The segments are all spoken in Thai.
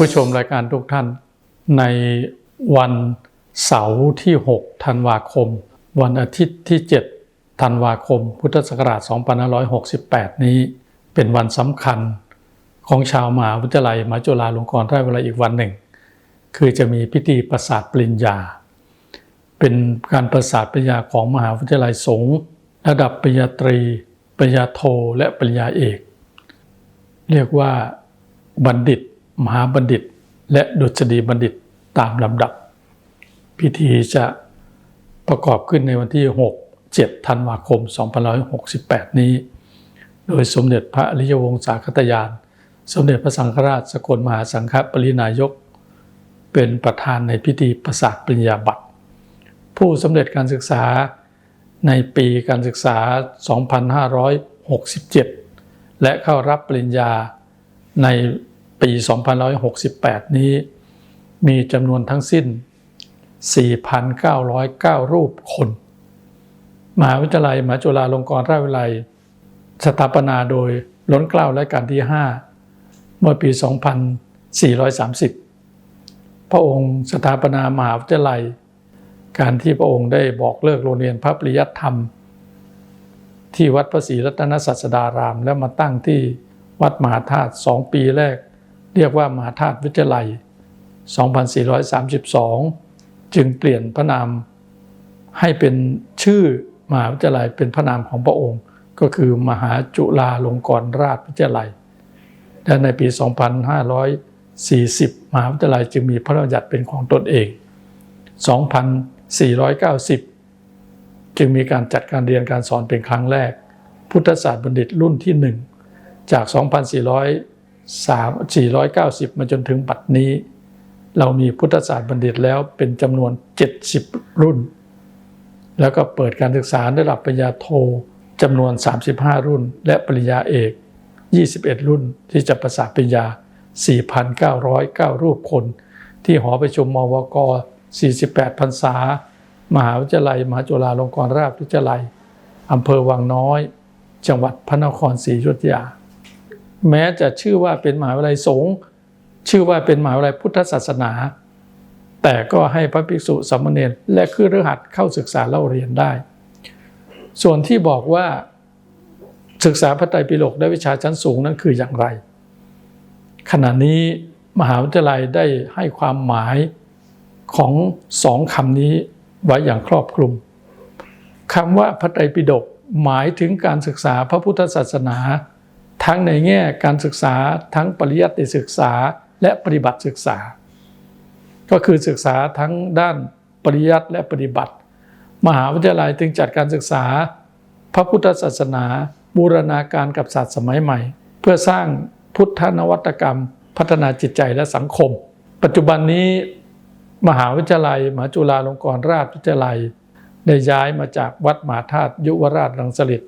ผู้ชมรายการทุกท่าน ในวันเสาร์ที่ 6 ธันวาคม วันอาทิตย์ที่ 7 ธันวาคม พุทธศักราช 2568 นี้ เป็นวันสำคัญของชาวมหาวิทยาลัยมหาจุฬาลงกรณราชวิทยาลัยอีกวันหนึ่ง คือจะมีพิธีประสาทปริญญา เป็นการประสาทปริญญาของมหาวิทยาลัยสงฆ์ระดับปริญญาตรี ปริญญาโท และปริญญาเอก เรียกว่าบัณฑิต มหาบัณฑิต และดุษฎีบัณฑิตตามลำดับ พิธีจะประกอบขึ้นในวันที่ 6 7 ธันวาคม 2568 นี้ โดยสมเด็จพระอริยวงศาคตยาน สมเด็จพระสังฆราชสกลมหาสังฆปรินายก เป็นประธานในพิธีประสาทปริญญาบัตรผู้สำเร็จการศึกษาในปีการศึกษา 2567 และเข้ารับปริญญาใน ปี 2568 นี้ มีจำนวนทั้งสิ้น 4,909 รูปคนมหาวิทยาลัยมหาจุฬาลงกรณราชวิทยาลัย สถาปนาโดยล้นเกล้าและการที่ 5 เมื่อปี 2430 พระองค์สถาปนามหาวิทยาลัย การที่พระองค์ได้บอกเลิกโรงเรียนพระปริยัติธรรม ที่วัดพระศรีรัตนศาสดาราม แล้วมาตั้งที่วัดมหาธาตุสองปีแรก เรียกว่ามหาธาตุวิทยาลัย 2432 จึงเปลี่ยนพระนามให้เป็นชื่อมหาวิทยาลัยเป็นพระนามของพระองค์ ก็คือมหาจุฬาลงกรณราชวิทยาลัย และในปี 2540 มหาวิทยาลัยจึงมีพระราชบัญญัติเป็นของตนเอง 2490 จึงมีการจัดการเรียนการสอนเป็นครั้งแรก พุทธศาสตร์บัณฑิตรุ่นที่ 1 จาก 2,400 2490 มาจนถึงปัจนี้ เรามีพุทธศาสตร์บัณฑิตแล้วเป็นจำนวน 70 รุ่น แล้วก็เปิดการศึกษาระดับปริญญาโทจำนวน 35 รุ่น และปริญญาเอก 21 รุ่นที่จะประสาปริญญา 4,909 รูปคน ที่หอประชุมมวก 48พรรษามหาวิทยาลัย มหาจุฬาลงกรณราชวิทยาลัยอำเภอวังน้อย จังหวัดพระนครศรีอยุธยา แม้จะชื่อว่าเป็นมหาวิทยาลัยสงฆ์ชื่อว่าเป็นมหาวิทยาลัยพุทธศาสนา แต่ก็ให้พระภิกษุสามเณรและคือรหัสเข้าศึกษาเล่าเรียนได้ ส่วนที่บอกว่าศึกษาพระไตรปิฎกได้วิชาชั้นสูงนั้นคืออย่างไร ขณะนี้มหาวิทยาลัยได้ให้ความหมายของสองคำนี้ไว้อย่างครอบคลุมคำว่าพระไตรปิฎกหมายถึงการศึกษาพระพุทธศาสนา ทั้งในแง่การศึกษาทั้งปริยัติศึกษาและปฏิบัติศึกษา ก็คือศึกษาทั้งด้านปริยัติและปฏิบัติ มหาวิทยาลัยจึงจัดการศึกษา พระพุทธศาสนาบูรณาการกับศาสตร์สมัยใหม่ เพื่อสร้างพุทธนวัตกรรม พัฒนาจิตใจและสังคม ปัจจุบันนี้ มหาวิทยาลัยมหาจุฬาลงกรณราชวิทยาลัย ได้ย้ายมาจากวัดมหาธาตุยุวราชรังสฤษ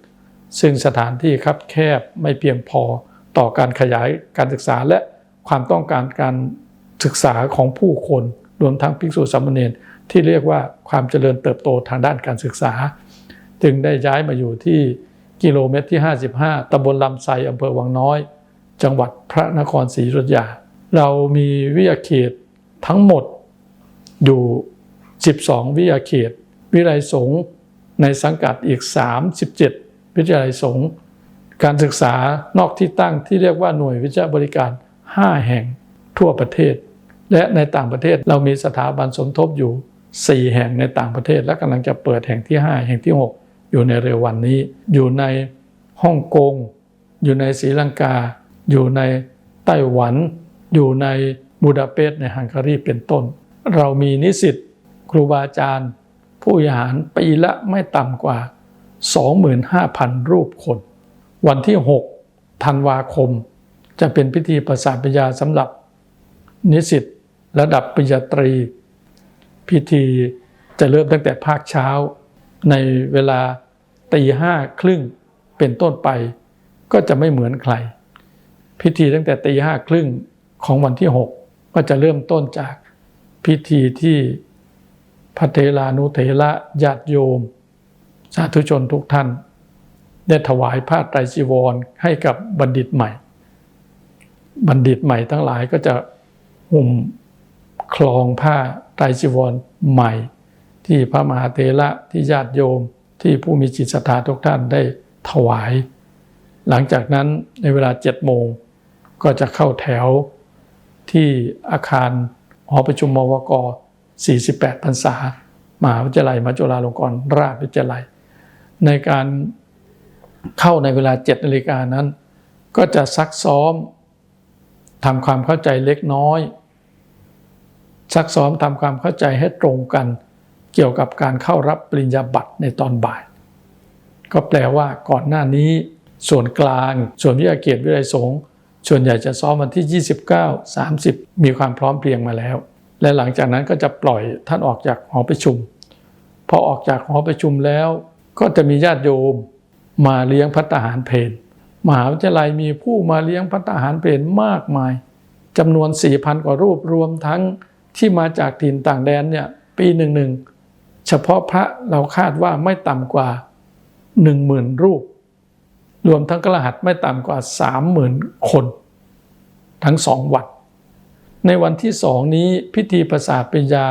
ซึ่งสถานที่คับแคบไม่เพียงพอต่อการขยายการศึกษาและความต้องการการศึกษาของผู้คนรวมทั้งภิกษุสามเณรที่เรียกว่าความเจริญเติบโตทางด้านการศึกษา จึงได้ย้ายมาอยู่ที่กิโลเมตรที่ 55ตำบลลำไซอำเภอวังน้อย จังหวัดพระนครศรีอยุธยา เรามีวิทยาเขตทั้งหมดอยู่ 12 วิทยาเขต วิทยาลัยสงในสังกัดอีก 37 วิทยาลัยสงฆ์การศึกษานอกที่ตั้งที่เรียกว่าหน่วยวิชาบริการ 5 แห่งทั่วประเทศ และในต่างประเทศเรามีสถาบันสมทบอยู่ 4 แห่งในต่างประเทศ และกำลังจะเปิดแห่งที่ 5 แห่งที่ 6 อยู่ในเร็ววันนี้ อยู่ในฮ่องกงอยู่ในศรีลังกา อยู่ในไต้หวัน อยู่ในบูดาเปสต์ในฮังการีเป็นต้น เรามีนิสิตครูบาอาจารย์ ผู้บริหารปีละไม่ต่ำกว่า 25,000 รูปคน วันที่ 6 ธันวาคม จะเป็นพิธีประสาทปริญญาสำหรับ นิสิตระดับปริญญาตรี พิธีจะเริ่มตั้งแต่ภาคเช้า ในเวลาตีห้าครึ่งเป็นต้นไป ก็จะไม่เหมือนใคร พิธีตั้งแต่ตีห้าครึ่งของวันที่ 6 ก็จะเริ่มต้นจากพิธีที่พระเทลานุเทระญาติโยม สาธุชนทุกท่าน ได้ถวายผ้าไตรจีวรให้กับบัณฑิตใหม่ บัณฑิตใหม่ทั้งหลายก็จะห่มคลองผ้าไตรจีวรใหม่ ที่พระมหาเถระที่ญาติโยมที่ผู้มีจิตศรัทธาทุกท่านได้ถวาย หลังจากนั้นในเวลาเจ็ดโมงก็จะเข้าแถวที่อาคารหอประชุมมวก 48 พรรษามหาวิทยาลัยมหาจุฬาลงกรณราชวิทยาลัย ในการเข้าในเวลา7นาฬิกานั้น ก็จะซักซ้อมทำความเข้าใจเล็กน้อย ซักซ้อมทำความเข้าใจให้ตรงกัน เกี่ยวกับการเข้ารับปริญญาบัตรในตอนบ่าย ก็แปลว่าก่อนหน้านี้ ส่วนกลาง ส่วนวิทยาเขตวิทยาสงฆ์ส่วนใหญ่จะซ้อมวันที่ 29 30 มีความพร้อมเพรียงมาแล้ว และหลังจากนั้นก็จะปล่อยท่านออกจากหอประชุม พอออกจากหอประชุมแล้ว ก็จะมีญาติโยมมาเลี้ยงพัตตาหารเพนมหาวิทยาลัยมีผู้มาเลี้ยงพัตตาหารเพนมากมายจำนวน 4,000 กว่ารูปรวมทั้งที่มาจากถิ่นต่างแดนเนี่ยปีหนึ่งหนึ่งเฉพาะพระเราคาดว่าไม่ต่ำกว่า 10,000 รูป รวมทั้งกระหัตไม่ต่ำกว่า 30,000 คน ทั้งสองวัน ในวันที่สองนี้พิธีประสาทปัญญา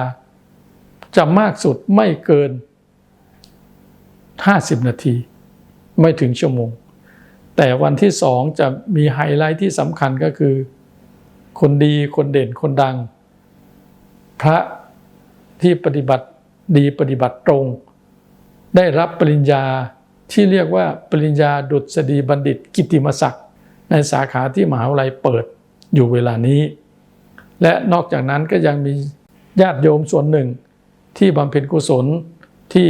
จะมากสุดไม่เกิน 50 นาที ไม่ถึงชั่วโมง แต่วันที่สองจะมีไฮไลท์ที่สำคัญก็คือ คนดีคนเด่นคนดัง พระที่ปฏิบัติดีปฏิบัติตรง ได้รับปริญญาที่เรียกว่าปริญญาดุษฎีบัณฑิตกิตติมศักดิ์ในสาขาที่มหาวิทยาลัยเปิดอยู่เวลานี้ และนอกจากนั้นก็ยังมีญาติโยมส่วนหนึ่งที่บำเพ็ญกุศลที่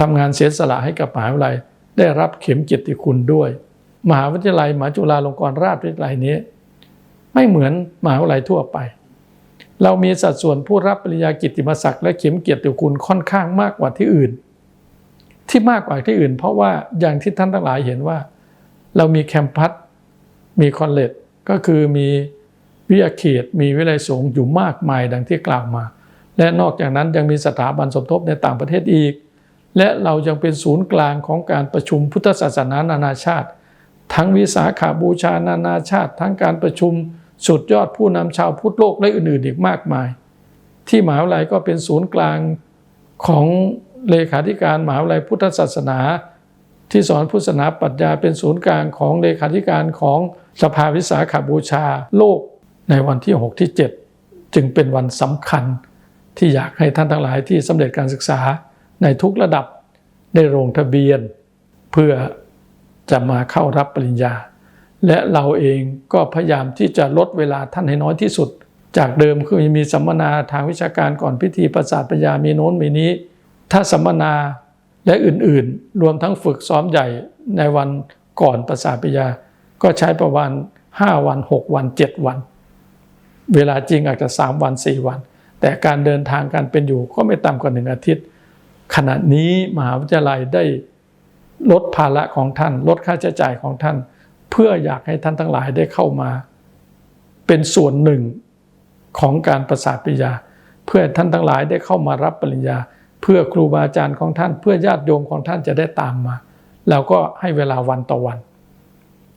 ทำงานเสียสละให้กับมหาวิทยาลัย ได้รับเข็มเกียรติคุณด้วย มหาวิทยาลัยมหาจุฬาลงกรณราชวิทยาลัยนี้ ไม่เหมือนมหาวิทยาลัยทั่วไป เรามีสัดส่วนผู้รับปริญญากิตติมศักดิ์และเข็มเกียรติคุณค่อนข้างมากกว่าที่อื่น ที่มากกว่าที่อื่น เพราะว่าอย่างที่ท่านทั้งหลายเห็นว่า เรามีแคมปัสมีคอนเลจก็คือมีวิทยาเขตมีวิทยาลัยสงฆ์อยู่มากมายดังที่กล่าวมา และนอกจากนั้นยังมีสถาบันสมทบในต่างประเทศอีก และเรายังเป็นศูนย์กลางของการประชุมพุทธศาสนานานาชาติ ทั้งวิสาขาบูชานานาชาติ ทั้งการประชุมสุดยอดผู้นำชาวพุทธโลกและอื่นๆอีกมากมาย ที่มหาวิทยาลัยก็เป็นศูนย์กลางของเลขาธิการมหาวิทยาลัยพุทธศาสนา ที่สอนพุทธศาสนาปรัชญาเป็นศูนย์กลางของเลขาธิการของสภาวิสาขาบูชาโลกในวันที่ 6 ที่ 7 จึงเป็นวันสำคัญที่อยากให้ท่านทั้งหลายที่สำเร็จการศึกษา ในทุกระดับได้ลงทะเบียน เพื่อจะมาเข้ารับปริญญา และเราเองก็พยายามที่จะลดเวลาท่านให้น้อยที่สุด จากเดิมคือมีสัมมนาทางวิชาการก่อนพิธีประสาทปัญญามีโน้นมีนี้ ถ้าสัมมนาและอื่นๆ รวมทั้งฝึกซ้อมใหญ่ในวันก่อนประสาทปัญญา ก็ใช้ประมาณ5วัน 6 วัน 7 วัน เวลาจริงอาจจะ 3 วัน 4 วัน แต่การเดินทางการเป็นอยู่ก็ไม่ต่ำกว่าหนึ่งอาทิตย์ ขณะนี้มหาวิทยาลัยได้ลดภาระของท่าน ลดค่าใช้จ่ายของท่าน เพื่ออยากให้ท่านทั้งหลายได้เข้ามา เป็นส่วนหนึ่งของการประสาทปริญญา เพื่อท่านทั้งหลายได้เข้ามารับปริญญา เพื่อครูบาอาจารย์ของท่าน เพื่อญาติโยมของท่านจะได้ตามมา แล้วก็ให้เวลาวันต่อวัน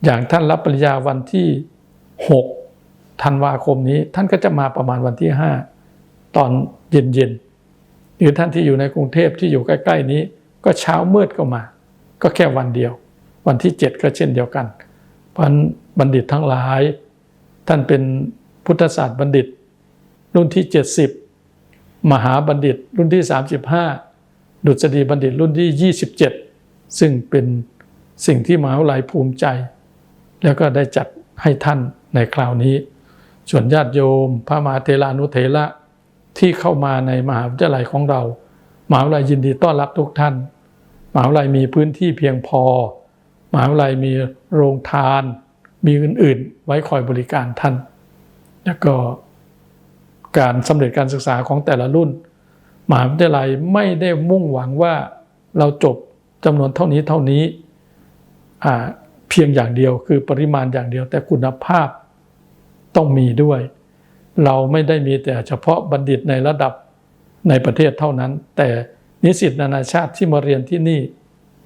อย่างท่านรับปริญญาวันที่ 6 ธันวาคมนี้ ท่านก็จะมาประมาณวันที่ 5 ตอนเย็นๆ หรือท่านที่อยู่ในกรุงเทพที่อยู่ใกล้ ๆ นี้ ก็เช้ามืดก็มา ก็แค่วันเดียว วันที่ 7 ก็เช่นเดียวกัน เพราะบัณฑิตทั้งหลาย ท่านเป็นพุทธศาสตร์บัณฑิต รุ่นที่ 70 มหาบัณฑิตรุ่นที่ 35 ดุษฎีบัณฑิตรุ่นที่ 27 ซึ่งเป็นสิ่งที่มหาวิทยาลัยภูมิใจ แล้วก็ได้จัดให้ท่านในคราวนี้ ส่วนญาติโยม พระมหาเทรานุเถระ ที่เข้ามาในมหาวิทยาลัยของเรา มหาวิทยาลัยยินดีต้อนรับทุกท่าน มหาวิทยาลัยมีพื้นที่เพียงพอ มหาวิทยาลัยมีโรงทาน มีอื่น ๆ ไว้คอยบริการท่าน แล้วก็การสำเร็จการศึกษาของแต่ละรุ่น มหาวิทยาลัยไม่ได้มุ่งหวังว่าเราจบจำนวนเท่านี้เท่านี้เพียงอย่างเดียวคือปริมาณอย่างเดียวแต่คุณภาพต้องมีด้วย เราไม่ได้มีแต่เฉพาะบัณฑิตในระดับในประเทศเท่านั้น แต่นิสิตนานาชาติที่มาเรียนที่นี่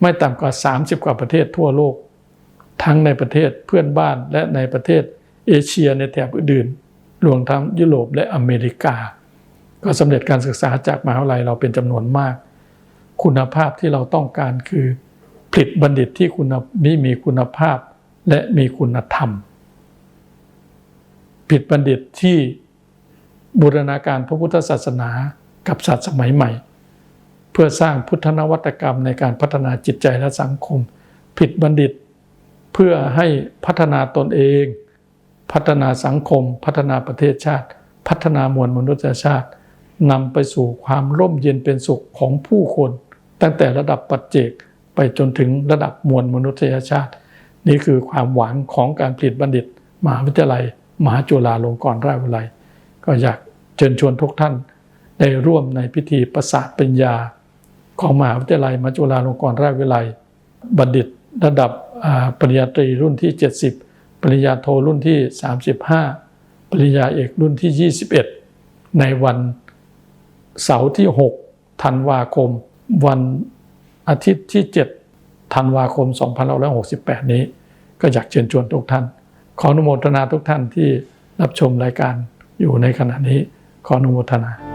ไม่ต่ำกว่า 30 กว่าประเทศทั่วโลก ทั้งในประเทศเพื่อนบ้านและในประเทศเอเชียในแถบอื่นๆรวมทั้งยุโรปและอเมริกา ก็สำเร็จการศึกษาจากมหาวิทยาลัยเราเป็นจำนวนมาก คุณภาพที่เราต้องการคือผลิตบัณฑิตที่คุณมีมีคุณภาพและมีคุณธรรม ผลิตบัณฑิตที่บูรณาการพระพุทธศาสนากับศาสตร์สมัยใหม่ เพื่อสร้างพุทธนวัตกรรมในการพัฒนาจิตใจและสังคม ผิดบัณฑิตเพื่อให้พัฒนาตนเอง พัฒนาสังคม พัฒนาประเทศชาติ พัฒนามวลมนุษยชาตินำไปสู่ความร่มเย็นเป็นสุขของผู้คน ตั้งแต่ระดับปัจเจกไปจนถึงระดับมวลมนุษยชาติ นี่คือความหวังของการผลิตบัณฑิตมหาวิทยาลัย มหาจุฬาลงกรณราชวิทยาลัย ก็อยากเชิญชวนทุกท่านได้ร่วมในพิธีประสาทปัญญา ของมหาวิทยาลัยมหาจุฬาลงกรณราชวิทยาลัย บัณฑิตระดับปริญญาตรีรุ่นที่ 70 ปริญญาโทรุ่นที่ 35 ปริญญาเอกรุ่นที่ 21 ในวันเสาร์ที่ 6 ธันวาคม วันอาทิตย์ที่ 7 ธันวาคม 2568 นี้ ก็อยากเชิญชวนทุกท่าน ขออนุโมทนาทุกท่านที่รับชมรายการอยู่ในขณะนี้ขออนุโมทนา